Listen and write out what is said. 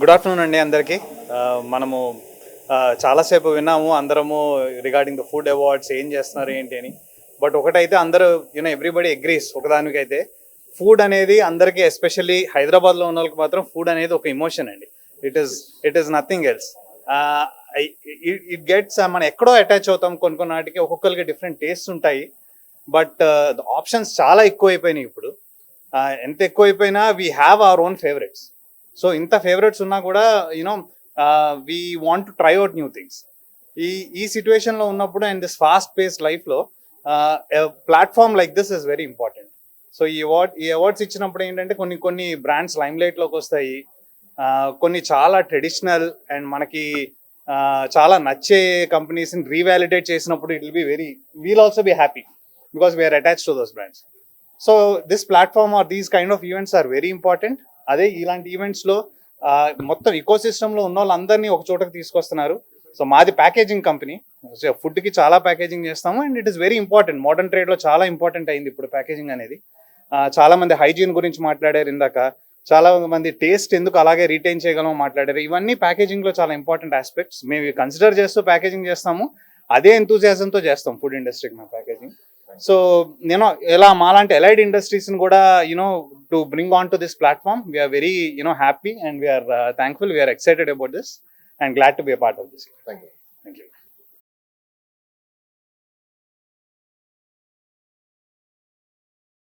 Good afternoon అండి అందరికీ. మనము చాలాసేపు విన్నాము అందరము రిగార్డింగ్ ద ఫుడ్ అవార్డ్స్ ఏం చేస్తున్నారు ఏంటి అని. బట్ ఒకటైతే అందరూ యూనో ఎవ్రీబడి అగ్రీస్ ఒకదానికైతే. ఫుడ్ అనేది అందరికీ ఎస్పెషల్లీ హైదరాబాద్లో ఉన్న వాళ్ళకి మాత్రం ఫుడ్ అనేది ఒక ఇమోషన్ అండి. It is it is nothing else it gets మనం ఎక్కడో అటాచ్ అవుతాం కొన్ని కొన్ని వాటికి ఒక్కొక్కరికి డిఫరెంట్ టేస్ట్ ఉంటాయి. బట్ ఆప్షన్స్ చాలా ఎక్కువ అయిపోయినాయి ఇప్పుడు ఎంత ఎక్కువ అయిపోయినా we have our own favourites so ఇంత ఫేవరెట్స్ ఉన్నా కూడా you know we want to try out new things ఈ ఈ సిచ్యువేషన్లో ఉన్నప్పుడు అండ్ దిస్ ఫాస్ట్ పేస్ లైఫ్లో platform like this is very important so ఈ అవార్డ్ ఈ అవార్డ్స్ ఇచ్చినప్పుడు ఏంటంటే కొన్ని కొన్ని బ్రాండ్స్ లైమ్ లైట్లోకి వస్తాయి. Uh, కొన్ని చాలా ట్రెడిషనల్ అండ్ మనకి uh, చాలా నచ్చే కంపెనీస్ని రీవాలిడేట్ చేసినప్పుడు it will be very we'll also be happy because we are attach to those brands so this platform or these kind of events are very important అదే ఇలాంటి ఈవెంట్స్లో మొత్తం ఇకో సిస్టంలో ఉన్న వాళ్ళందరినీ ఒక చోటకి తీసుకొస్తున్నారు. సో మాది ప్యాకేజింగ్ కంపెనీ ఫుడ్కి చాలా ప్యాకేజింగ్ చేస్తాము and it is very important modern ట్రేడ్లో చాలా ఇంపార్టెంట్ అయింది ఇప్పుడు ప్యాకేజింగ్ అనేది. చాలా మంది హైజీన్ గురించి మాట్లాడారు ఇందాక. చాలా మంది టేస్ట్ ఎందుకు అలాగే రీటైన్ చేయగలమో మాట్లాడారు. ఇవన్నీ ప్యాకేజింగ్లో చాలా ఇంపార్టెంట్ ఆస్పెక్ట్స్ మేము కన్సిడర్ చేస్తూ ప్యాకేజింగ్ చేస్తాము. అదే ఎంతూజియాజంతో చేస్తాం ఫుడ్ ఇండస్ట్రీకి మా ప్యాకేజింగ్ సో నేను ఇలా మాలాంటి ఎలైడ్ ఇండస్ట్రీస్ని కూడా you know to bring onto this platform. We are very you know happy and we are uh, thankful. We are excited about this and glad to be a part of this. Thank you. Thank you.